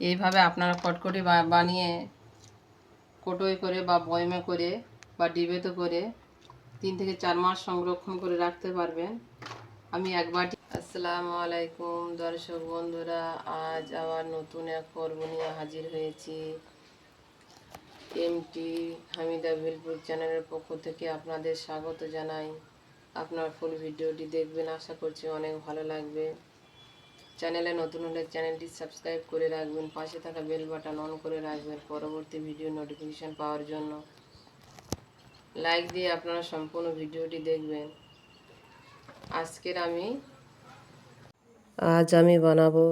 এইভাবে আপনারা কটকটি বানিয়ে কোটোয় করে বা বয়মে করে বা ডিবেতে করে তিন থেকে চার মাস সংরক্ষণ করে রাখতে পারবেন। আমি একবার আসসালামু আলাইকুম, দর্শক বন্ধুরা, আজ আবার নতুন এক পর্ব নিয়ে হাজির হয়েছি। এমটি হামিদা বিলপুর চ্যানেলের পক্ষ থেকে আপনাদের স্বাগত জানাই। আপনার ফুল ভিডিওটি দেখবেন, আশা করছি অনেক ভালো লাগবে। চ্যানেলে নতুন হলে চ্যানেলটি সাবস্ক্রাইব করে রাখবেন, পাশে থাকা বেল বাটন অন করে রাখবেন পরবর্তী ভিডিও নোটিফিকেশান পাওয়ার জন্য। লাইক দিয়ে আপনারা সম্পূর্ণ ভিডিওটি দেখবেন। আজকের আমি আজ আমি বানাবো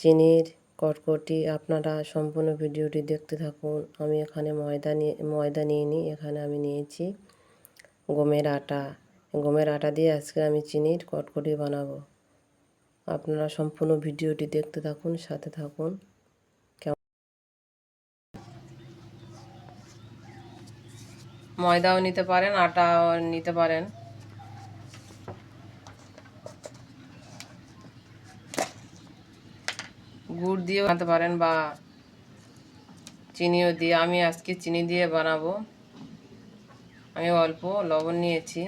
চিনির কটকটি, আপনারা সম্পূর্ণ ভিডিওটি দেখতে থাকুন। আমি এখানে ময়দা নিয়ে ময়দা নিয়ে নিই, এখানে আমি নিয়েছি গমের আটা। গমের আটা দিয়ে আজকে আমি চিনির কটকটি বানাবো। আপনারা সম্পূর্ণ ভিডিওটি দেখতে থাকুন, সাথে থাকুন। ময়দাও নিতে পারেন, আটাও নিতে পারেন। গুড় দিয়েও বানাতে পারেন বা চিনিও দিয়ে, আমি আজকে চিনি দিয়ে বানাবো। আমি অল্প লবণ নিয়েছি।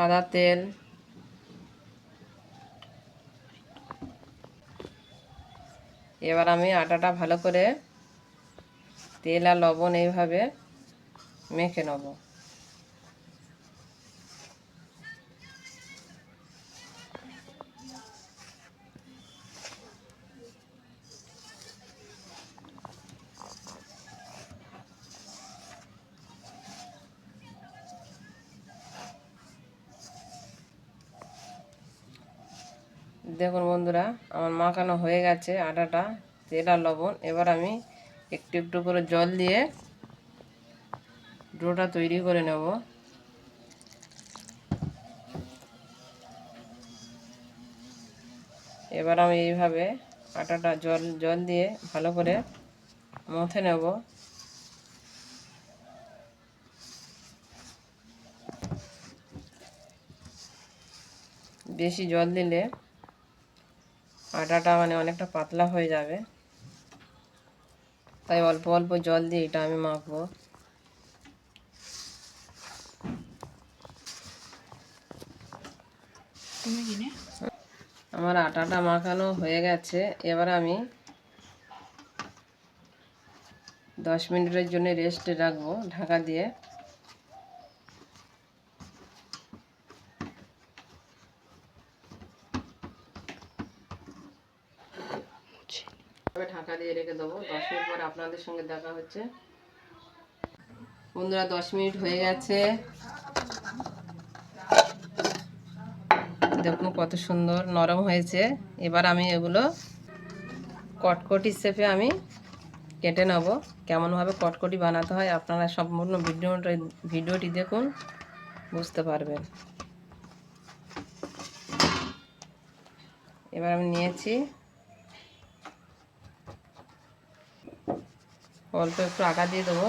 সাদা তেল। এবার আমি আটাটা ভালো করে তেল আর লবণ এইভাবে মেখে নেব। দেখুন বন্ধুরা, আমার মাখানো হয়ে গেছে আটাটা, তেল আর লবণ। এবার আমি একটু একটু করে জল দিয়ে ডোটা তৈরি করে নেব। এবার আমি এইভাবে আটাটা জল জল দিয়ে ভালো করে মথে নেব। বেশি জল দিলে আটাটা মানে অনেকটা পাতলা হয়ে যাবে। তাই অল্প অল্প জল দিয়ে এটা আমি মাখবো। আমার আটাটা মাখানো হয়ে গেছে। এবার আমি দশ মিনিটের জন্য রেস্টে রাখব ঢাকা দিয়ে। এভাবে ঢাকা দিয়ে রেখে দেবো। দশ মিনিট পর আপনাদের সঙ্গে দেখা হচ্ছে। বন্ধুরা, দশ মিনিট হয়ে গেছে। দেখুন কত সুন্দর নরম হয়েছে। এবার আমি এগুলো কটকটি শেপে আমি কেটে নেব। কেমনভাবে কটকটি বানাতে হয় আপনারা সম্পূর্ণ ভিডিওটা ভিডিওটি দেখুন, বুঝতে পারবেন। এবার আমি নিয়েছি অল্প একটু আটা দিয়ে দেবো।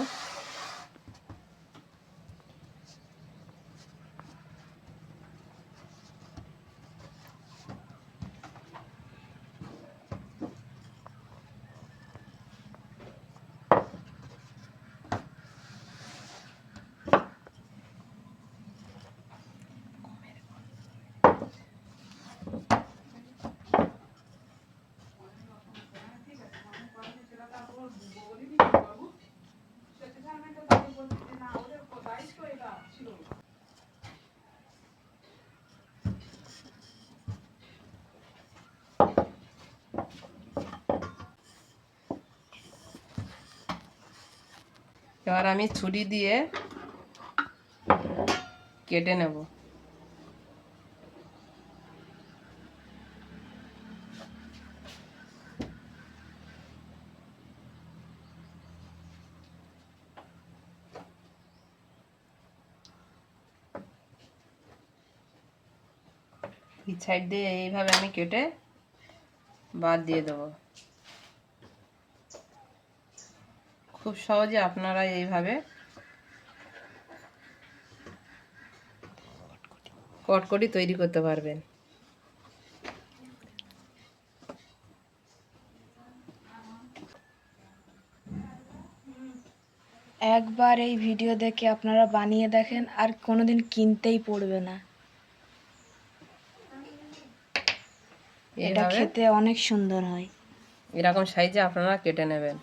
এবার আমি ছুরি দিয়ে কেটে নেব। সাইড দিয়ে এইভাবে আমি কেটে বাদ দিয়ে দেবো। খুব সহজে আপনারা এইভাবে কটকটি তৈরি করতে পারবেন। একবার এই ভিডিও দেখে আপনারা বানিয়ে দেখেন আর কোনোদিন কিনতেই পড়বে না। এটা খেতে অনেক সুন্দর হয়। এরকম সাইজে আপনারা কেটে নেবেন।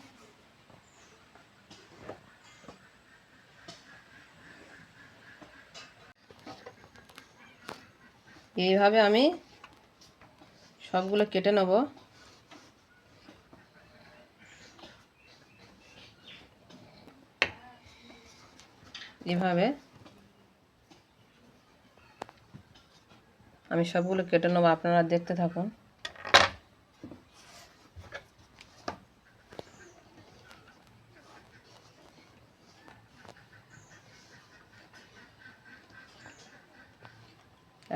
এইভাবে আমি সবগুলো কেটে নেব। এইভাবে আমি সবগুলো কেটে নেব আপনারা দেখতে থাকুন।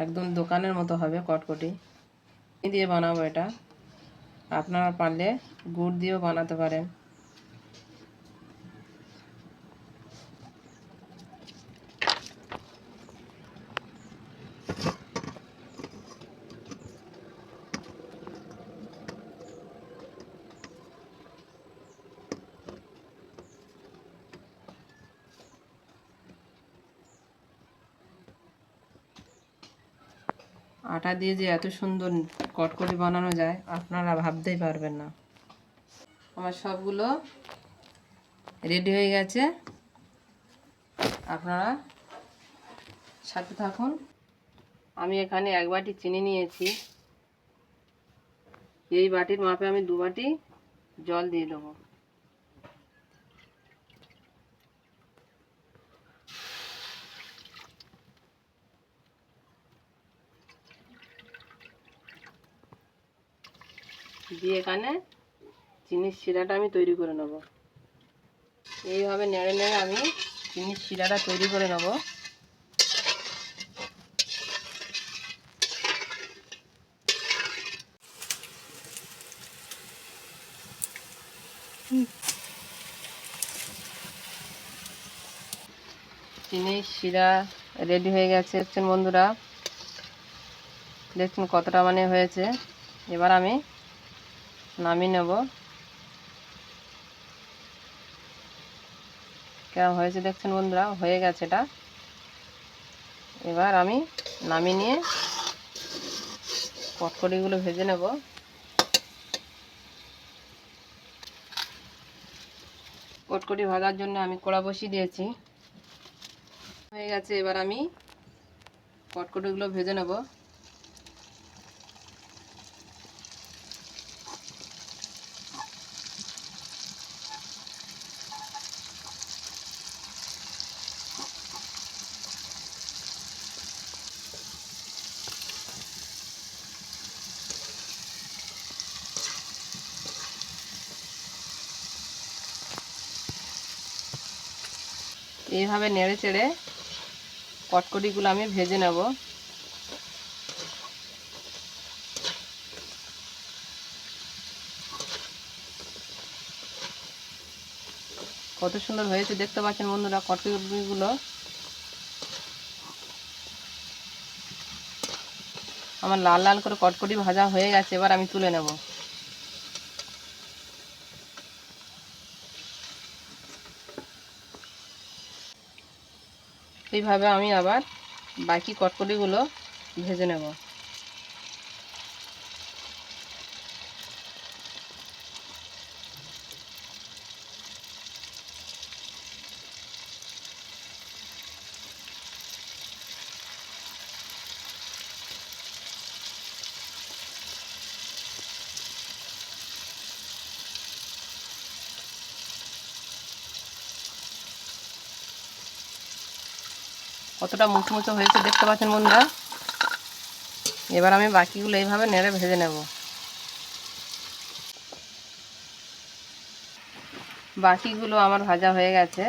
একদম দোকানের মতো হবে কটকটি। দিয়ে বানাবো এটা। আপনারা পারলে গুড় দিয়েও বানাতে পারেন। আটা দিয়ে যে এত সুন্দর কটকটি বানানো যায়, আপনারা ভাবতেই পারবেন না। আমার সবগুলো রেডি হয়ে গেছে। আপনারা সাথে থাকুন। আমি এখানে এক বাটি চিনি নিয়েছি। এই বাটির মাপে আমি দু বাটি জল দিয়ে দেবো। দিয়ে এখানে চিনির শিরাটা আমি তৈরি করে নেব। এইভাবে নেড়ে নেড়ে আমি চিনির শিরাটা তৈরি করে নেব। চিনির শিরা রেডি হয়ে গেছে দেখছেন বন্ধুরা। দেখছেন কতটা মানে হয়েছে। এবার আমি নামিয়ে নেব। কেমন হয়েছে দেখছেন বন্ধুরা? হয়ে গেছে এটা। এবার আমি নামিয়ে নিয়ে কটকটিগুলো ভেজে নেব। কটকটি ভাজার জন্য আমি কড়া বসিয়ে দিয়েছি। হয়ে গেছে, এবার আমি কটকটিগুলো ভেজে নেব। এইভাবে নেড়ে চেড়ে কটকটিগুলো আমি ভেজে নেব। কত সুন্দর হয়েছে, দেখতে পাচ্ছেন বন্ধুরা কটকটিগুলো। আমার লাল লাল করে কটকটি ভাজা হয়ে গেছে, এবার আমি তুলে নেব। এইভাবে আমি আবার বাকি কটকটিগুলো ভেজে নেব। কতটা মুচমুচো হয়েছে, দেখতে পাচ্ছেন বন্ধুরা? এবার আমি বাকিগুলো এইভাবে নেড়ে ভেজে নেব। বাকিগুলো আমার ভাজা হয়ে গেছে।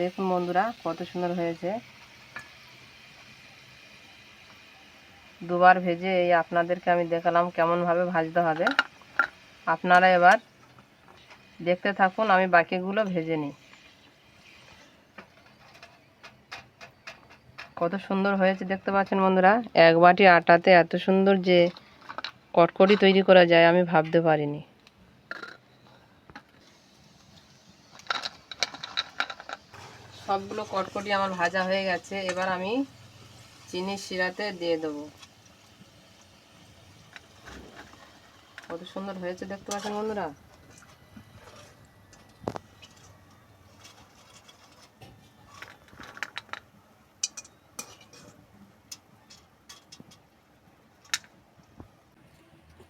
দেখুন বন্ধুরা, কত সুন্দর হয়েছে। দুবার ভেজে এই আপনাদেরকে আমি দেখালাম কেমনভাবে ভাজতে হবে। আপনারা এবার দেখতে থাকুন, আমি বাকিগুলো ভেজে নিই। কত সুন্দর হয়েছে দেখতে পাচ্ছেন বন্ধুরা। এক বাটি আটাতে এত সুন্দর যে কটকটি তৈরি করা যায়, আমি ভাবতে পারিনি। সবগুলো কটকটি আমার ভাজা হয়ে গেছে, এবার আমি চিনির শিরাতে দিয়ে দেবো। কত সুন্দর হয়েছে দেখতে পাচ্ছেন বন্ধুরা।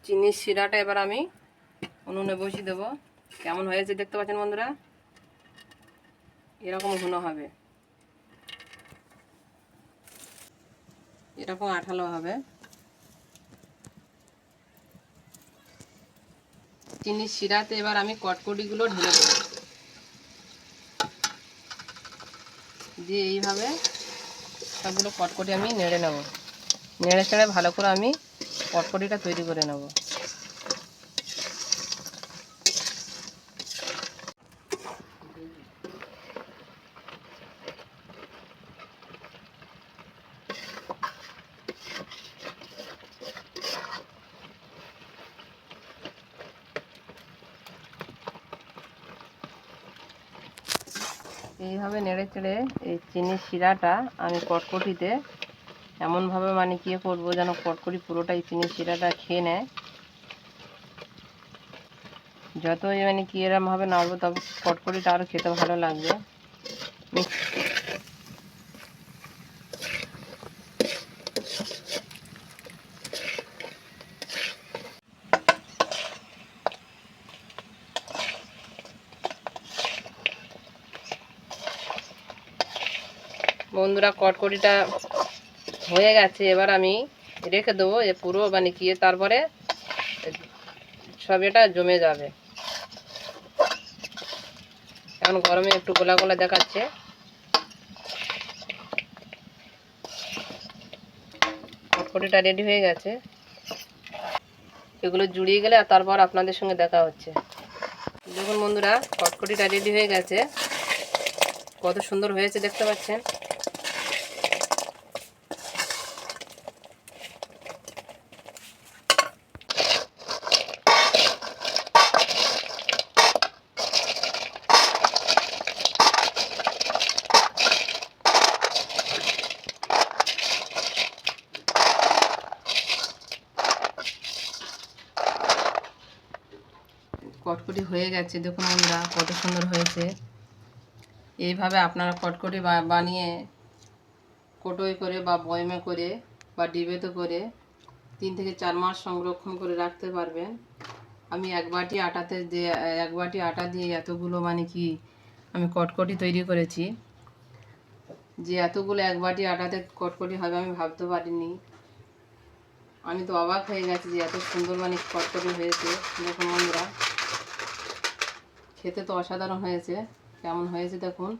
চিনির শিরাটা এবার আমি উনুনে বসিয়ে দেবো। কেমন হয়েছে দেখতে পাচ্ছেন বন্ধুরা? এরকম ঘন হবে। এরকম আঠালো হবে। চিনির শিরাতে এবার আমি কটকটিগুলো ঢেলে দেবো। দিয়ে এইভাবে সবগুলো কটকটি আমি নেড়ে নেব। নেড়ে চেড়ে ভালো করে আমি কটকটিটা তৈরি করে নেব। এইভাবে নেড়ে চেড়ে এই চিনির শিরাটা আমি কটকটিতে এমনভাবে মানে কি করব যেন কটকরি পুরোটাই চিনির শিরাটা খেয়ে নেয়। যতই মানে কি এরমভাবে নাড়বো তবে কটকরিটা আরও খেতে ভালো লাগবে। বন্ধুরা কটকটিটা হয়ে গেছে। এবার আমি রেখে দেবো এ পুরো মানে কি, তারপরে সব এটা জমে যাবে। এখন গরমে একটু গোলা গোলা দেখাচ্ছে। কটকটিটা রেডি হয়ে গেছে। এগুলো জুড়িয়ে গেলে আর তারপর আপনাদের সঙ্গে দেখা হচ্ছে। দেখুন বন্ধুরা কটকটিটা রেডি হয়ে গেছে। কত সুন্দর হয়েছে, দেখতে পাচ্ছেন? কটকটি হয়ে গেছে। দেখুন বন্ধুরা কত সুন্দর হয়েছে। এইভাবে আপনারা কটকটি বানিয়ে কোটোয় করে বা বয়মে করে বা ডিবেতে করে তিন থেকে চার মাস সংরক্ষণ করে রাখতে পারবেন। আমি এক বাটি আটাতে যে, এক বাটি আটা দিয়ে এতগুলো মানে কি আমি কটকটি তৈরি করেছি। যে এতগুলো এক বাটি আটাতে কটকটি হবে আমি ভাবতে পারিনি। আমি তো অবাক হয়ে গেছি যে এত সুন্দর মানে কটকটি হয়েছে। দেখুন বন্ধুরা খেতে তো অসাধারণ হয়েছে। কেমন হয়েছে দেখুন।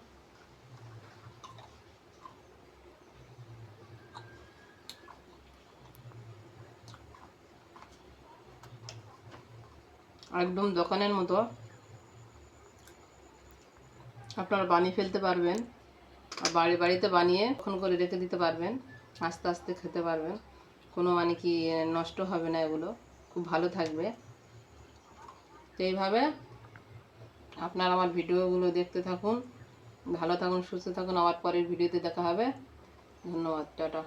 একদম দোকানের মতো। আপনারা বানিয়ে ফেলতে পারবেন। আর বাড়ি বাড়িতে বানিয়ে কখন করে রেখে দিতে পারবেন। আস্তে আস্তে খেতে পারবেন। কোনো মানে কি নষ্ট হবে না এগুলো। খুব ভালো থাকবে। তো এইভাবে আপনারা আমার ভিডিওগুলো দেখতে থাকুন, ভালো থাকুন, সুস্থ থাকুন। আবার পরের ভিডিওতে দেখা হবে। ধন্যবাদ, টাটা।